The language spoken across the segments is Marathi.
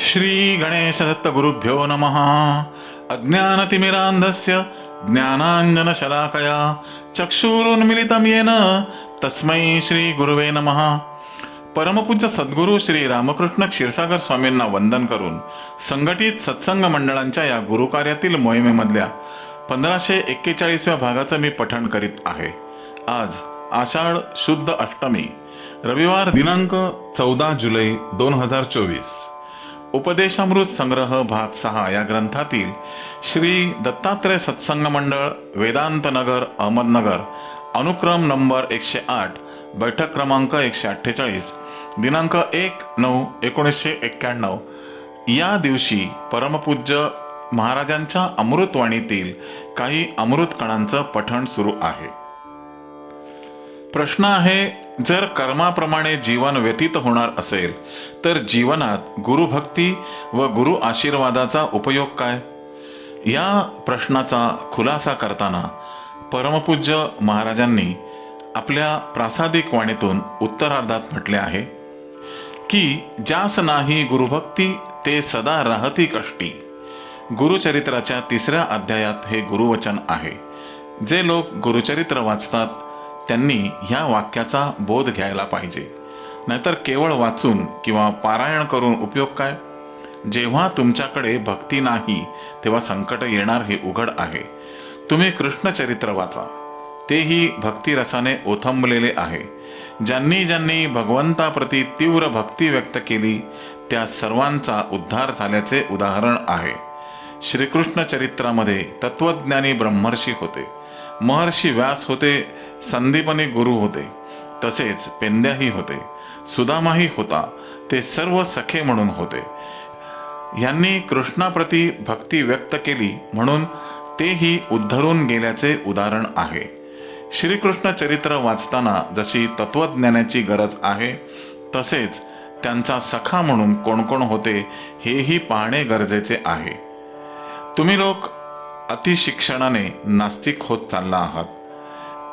श्री गणेश दत्त गुरुभ्यो नमः। अज्ञानतिमिरान्धस्य ज्ञानाञ्जनशलाकया चक्षुरुन्मिलितं येन तस्मै श्री गुरुवे नमः। परमपूज्य सद्गुरू श्री रामकृष्ण क्षीरसागर स्वामींना वंदन करून संघटित सत्संग मंडळांच्या या गुरुकार्यातील मोहिमेमधल्या पंधराशे एक्केचाळीसव्या भागाचं मी पठण करीत आहे. आज आषाढ शुद्ध अष्टमी रविवार दिनांक चौदा जुलै दोन हजार चोवीस. उपदेशामृत संग्रह भाग सहा या ग्रंथातील श्री दत्तात्रय सत्संग मंडळ वेदांत नगर अहमदनगर अनुक्रम नंबर एकशे आठ बैठक क्रमांक एकशे अठ्ठेचाळीस दिनांक एक नऊ एकोणीसशे एक्क्याण्णव. या दिवशी परमपूज्य महाराजांच्या अमृतवाणीतील काही अमृत कणांचं पठण सुरू आहे. प्रश्न आहे जर कर्माप्रमाणे जीवन व्यतीत होणार असेल तर जीवनात गुरुभक्ती व गुरु आशीर्वादाचा उपयोग काय? या प्रश्नाचा खुलासा करताना परमपूज्य महाराजांनी आपल्या प्रासादिक वाणीतून उत्तरार्धात म्हटले आहे की ज्यास नाही गुरुभक्ती ते सदा राहती कष्टी. गुरुचरित्राच्या तिसऱ्या अध्यायात हे गुरुवचन आहे. जे लोक गुरुचरित्र वाचतात त्यांनी ह्या वाक्याचा बोध घ्यायला पाहिजे. नाहीतर केवळ वाचून किंवा पारायण करून उपयोग काय? जेव्हा तुमच्याकडे भक्ती नाही तेव्हा संकट येणार हे उघड आहे. तुम्ही कृष्णचरित्र वाचा. तेही भक्तिरसाने ओथंबलेले आहे. ज्यांनी ज्यांनी भगवंताप्रती तीव्र भक्ती व्यक्त केली त्या सर्वांचा उद्धार झाल्याचे उदाहरण आहे. श्रीकृष्ण चरित्रामध्ये तत्वज्ञानी ब्रह्मर्षी होते. महर्षी व्यास होते संदीपने गुरु होते तसेच पेंद्याही होते सुदामाही होता ते सर्व सखे म्हणून होते. यांनी कृष्णाप्रती भक्ती व्यक्त केली म्हणून तेही उद्धरून गेल्याचे उदाहरण आहे. श्रीकृष्ण चरित्र वाचताना जशी तत्वज्ञानाची गरज आहे तसेच त्यांचा सखा म्हणून कोण कोण होते हेही पाहणे गरजेचे आहे. तुम्ही लोक अतिशिक्षणाने नास्तिक होत चालला आहात.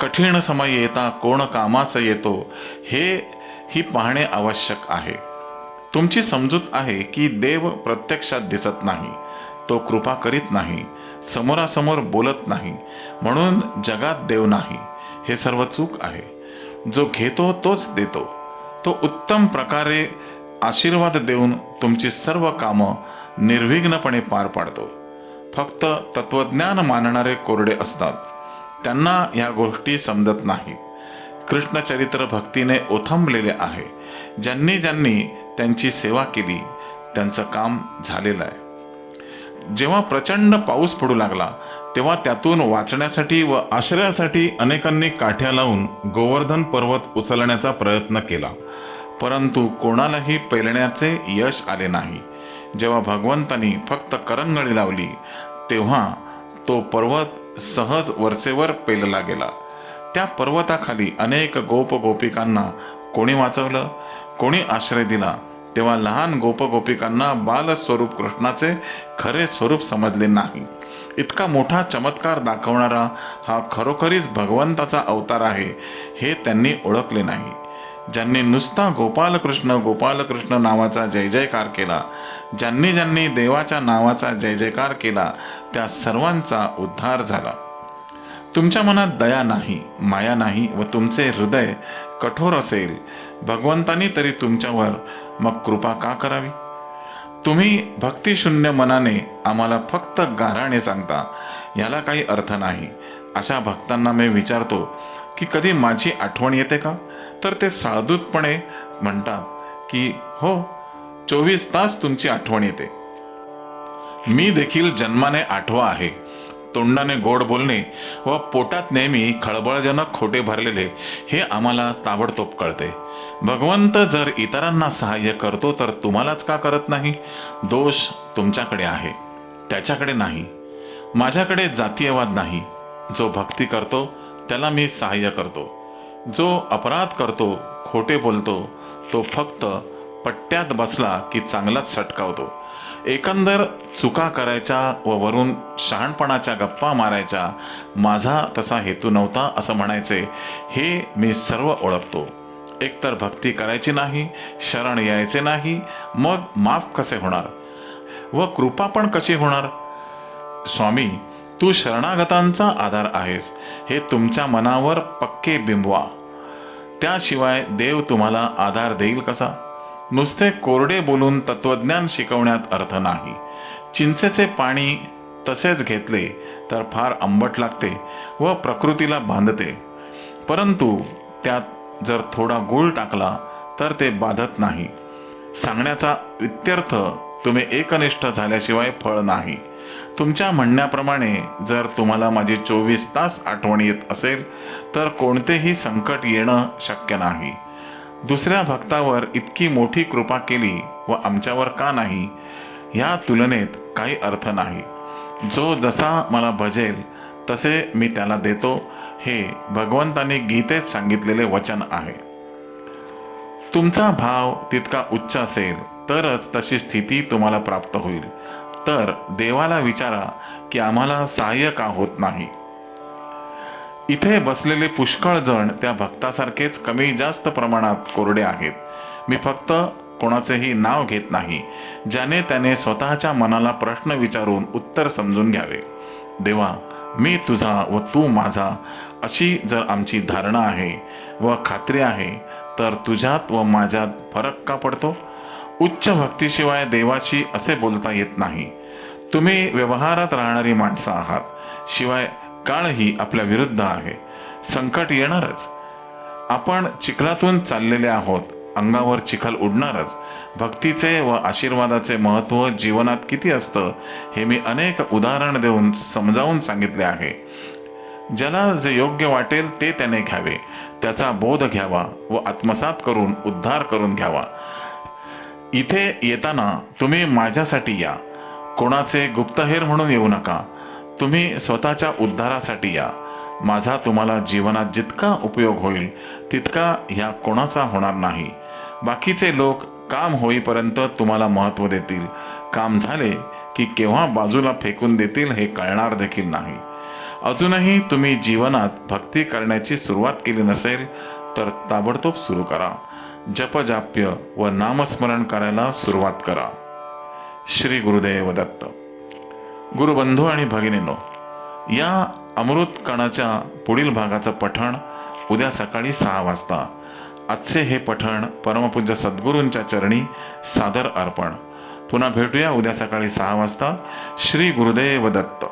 कठीण समय येता कोण कामाचा येतो हे ही पाहणे आवश्यक आहे. तुमची समजूत आहे की देव प्रत्यक्षात दिसत नाही तो कृपा करीत नाही समोरासमोर बोलत नाही म्हणून जगात देव नाही हे सर्व चूक आहे. जो घेतो तोच देतो. तो उत्तम प्रकारे आशीर्वाद देऊन तुमची सर्व कामं निर्विघ्नपणे पार पाडतो. फक्त तत्वज्ञान मानणारे कोरडे असतात. त्यांना ह्या गोष्टी समजत नाही. कृष्णचरित्र भक्तीने ओथंबलेले आहे. ज्यांनी ज्यांनी त्यांची सेवा केली त्यांचं काम झालेलं आहे. जेव्हा प्रचंड पाऊस पडू लागला तेव्हा त्यातून वाचण्यासाठी व आश्रयासाठी अनेकांनी काठ्या लावून गोवर्धन पर्वत उचलण्याचा प्रयत्न केला. परंतु कोणालाही पेलण्याचे यश आले नाही. जेव्हा भगवंतानी फक्त करंगळी लावली तेव्हा तो पर्वत सहज वरचेवर पेलला गेला. त्या पर्वताखाली अनेक गोप गोपिकांना कोणी वाचवलं कोणी आश्रय दिला तेव्हा लहान गोप गोपिकांना बालस्वरूप कृष्णाचे खरे स्वरूप समजले नाही. इतका मोठा चमत्कार दाखवणारा हा खरोखरीच भगवंताचा अवतार आहे हे त्यांनी ओळखले नाही. ज्यांनी नुसता गोपालकृष्ण गोपालकृष्ण नावाचा जय जयकार केला ज्यांनी ज्यांनी देवाच्या नावाचा जय जयकार केला त्या सर्वांचा उद्धार झाला. तुमच्या मनात दया नाही माया नाही व तुमचे हृदय कठोर असेल. भगवंतानी तरी तुमच्यावर मग कृपा का करावी? तुम्ही भक्तिशून्य मनाने आम्हाला फक्त गाराणे सांगता याला काही अर्थ नाही. अशा भक्तांना मी विचारतो की कधी माझी आठवण येते का? तर ते साळदूतपणे म्हणतात की हो चोवीस तास तुमची आठवण येते. मी देखील जन्माने आठवा आहे. तोंडाने गोड बोलणे व पोटात नेहमी खळबळजनक खोटे भरलेले हे आम्हाला ताबडतोब कळते. भगवंत जर इतरांना सहाय्य करतो तर तुम्हालाच का करत नाही? दोष तुमच्याकडे आहे. त्याच्याकडे नाही. माझ्याकडे जातीयवाद नाही. जो भक्ती करतो त्याला मी सहाय्य करतो. जो अपराध करतो खोटे बोलतो तो फक्त पट्ट्यात बसला की चांगलाच सटकावतो. एकंदर चुका करायच्या व वरून शहाणपणाच्या गप्पा मारायच्या माझा तसा हेतू नव्हता असं म्हणायचे हे मी सर्व ओळखतो. एकतर भक्ती करायची नाही शरण यायचे नाही मग माफ कसे होणार? व कृपा पण कशी होणार? स्वामी तू शरणागतांचा आधार आहेस हे तुमच्या मनावर पक्के बिंबवा. त्याशिवाय देव तुम्हाला आधार देईल कसा? नुसते कोरडे बोलून तत्वज्ञान शिकवण्यात अर्थ नाही. चिंचेचे पाणी तसेच घेतले तर फार आंबट लागते व प्रकृतीला बांधते. परंतु त्यात जर थोडा गुळ टाकला तर ते बाधत नाही. सांगण्याचा इत्यर्थ तुम्ही एकनिष्ठ झाल्याशिवाय फळ नाही. तुमच्या म्हणण्याप्रमाणे जर तुम्हाला माझी चोवीस तास आठवण येत असेल तर कोणतेही संकट येणं शक्य नाही. दुसऱ्या भक्तावर इतकी मोठी कृपा केली व आमच्यावर का नाही या तुलनेत काही अर्थ नाही. जो जसा मला भजेल तसे मी त्याला देतो. हे भगवंताने गीतेत सांगितलेले वचन आहे. तुमचा भाव तितका उच्च असेल तरच तशी स्थिती तुम्हाला प्राप्त होईल. तर देवाला विचारा की आम्हाला सहाय्य का होत नाही. इथे बसलेले पुष्कळ जण त्या भक्तासारखेच कमी जास्त प्रमाणात कोरडे आहेत. मी फक्त कोणाचेही नाव घेत नाही ज्याने त्याने स्वतःच्या मनाला प्रश्न विचारून उत्तर समजून घ्यावे. देवा मी तुझा व तू माझा अशी जर आमची धारणा आहे व खात्री आहे तर तुझ्यात व माझ्यात फरक का पडतो? उच्च भक्तीशिवाय देवाशी असे बोलता येत नाही. तुम्ही व्यवहारात राहणारी माणसं आहात. शिवाय काळही आपल्या विरुद्ध आहे. संकट येणारच. आपण चिखलातून चाललेले आहोत. अंगावर चिखल उडणारच. भक्तीचे व आशीर्वादाचे महत्त्व जीवनात किती असतं हे मी अनेक उदाहरण देऊन समजावून सांगितले आहे. ज्याला जे योग्य वाटेल ते त्याने घ्यावे. त्याचा बोध घ्यावा व आत्मसात करून उद्धार करून घ्यावा. इथे येताना तुम्ही माझ्यासाठी या. कोणाचे गुप्तहेर म्हणून येऊ नका. तुम्ही स्वतःच्या उद्धारासाठी या. माझा तुम्हाला जीवनात जितका उपयोग होईल तितका ह्या कोणाचा होणार नाही. बाकीचे लोक काम होईपर्यंत तुम्हाला महत्त्व देतील. काम झाले की केव्हा बाजूला फेकून देतील हे कळणार देखील नाही. अजूनही तुम्ही जीवनात भक्ती करण्याची सुरुवात केली नसेल तर ताबडतोब सुरू करा. जपजाप्य व नामस्मरण करायला सुरुवात करा. श्री गुरुदेव दत्त. गुरुबंधू आणि भगिनींनो या अमृत कणाच्या पुढील भागाचं पठण उद्या सकाळी सहा वाजता. आजचे हे पठण परमपूज्य सद्गुरूंच्या चरणी सादर अर्पण. पुन्हा भेटूया उद्या सकाळी सहा वाजता. श्री गुरुदेव दत्त.